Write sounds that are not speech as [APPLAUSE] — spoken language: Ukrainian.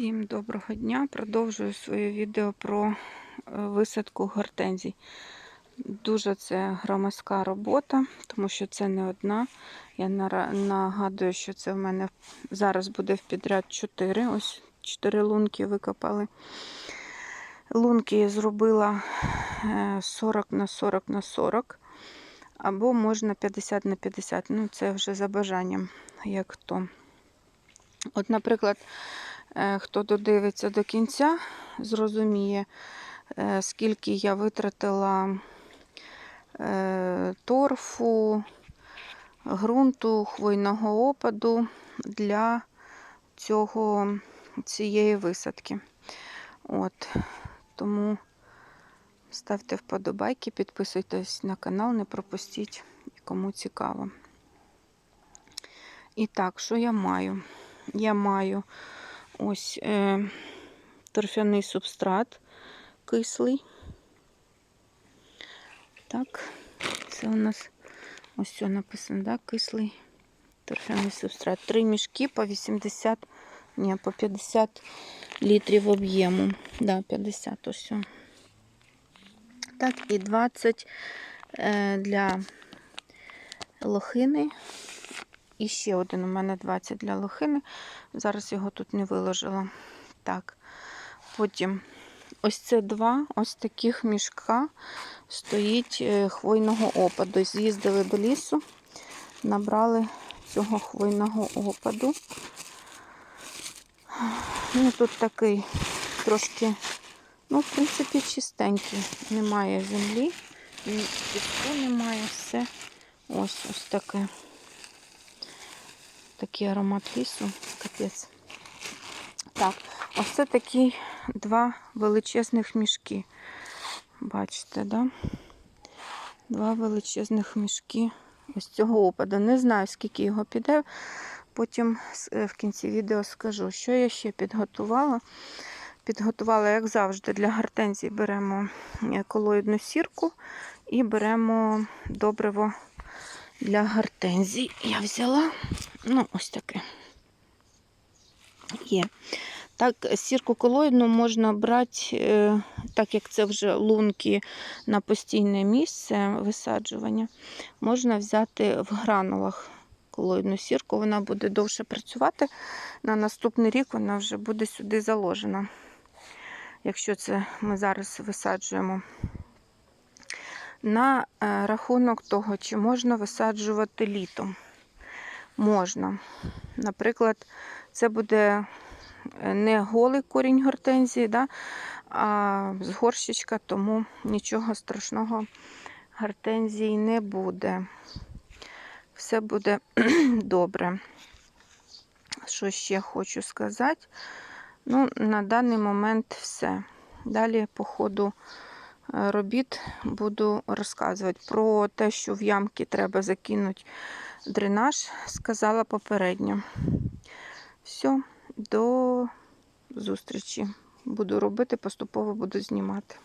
Всім доброго дня! Продовжую своє відео про е, висадку гортензій. Дуже це громадська робота, тому що це не одна. Я нагадую, що це в мене зараз буде в підряд 4. Ось 4 лунки викопали. Лунки я зробила е, 40 на 40 на 40. Або можна 50 на 50. Ну, це вже за бажанням, як хто. От, наприклад, е, хто додивиться до кінця, зрозуміє, е, скільки я витратила е, торфу, ґрунту, хвойного опаду для цього, цієї висадки. От, тому ставте вподобайки, підписуйтесь на канал, не пропустіть, кому цікаво. І так, що я маю? Я маю ось е, торфяний субстрат кислий. Так, це у нас ось все написано, да? кислий торфяний субстрат. Три мішки по 80, ні, по 50 літрів об'єму. Да, 50 ось. Так, і 20 е, для лохини. І ще один у мене 20 для лохини. Зараз його тут не виложила. Так, потім ось це два ось таких мішка стоїть е, хвойного опаду. З'їздили до лісу, набрали цього хвойного опаду. Ну, Тут такий трошки, ну, в принципі, чистенький. Немає землі, піску немає, все ось ось таке. Такий аромат лісу, капець. Так, ось це такі два величезних мішки. Бачите, да? Два величезних мішки ось цього опаду. Не знаю, скільки його піде. Потім в кінці відео скажу, що я ще підготувала. Підготувала, як завжди, для гортензій беремо колоїдну сірку і беремо добриво для гортензій. Я взяла, ну, ось таке є. Так, сірку колоїдну можна брати, так як це вже лунки на постійне місце висаджування, можна взяти в гранулах колоїдну сірку, вона буде довше працювати. На наступний рік вона вже буде сюди заложена. Якщо це ми зараз висаджуємо. На рахунок того, чи можна висаджувати літом. Можна. Наприклад, це буде не голий корінь гортензії, да, а з горщичка, тому нічого страшного гортензії не буде. Все буде [CLEARS THROAT] добре. Що ще хочу сказати? Ну, на даний момент все. Далі, по ходу робіт, буду розказувати про те, що в ямки треба закинути дренаж, сказала попередньо. Все, до зустрічі. Буду робити, поступово буду знімати.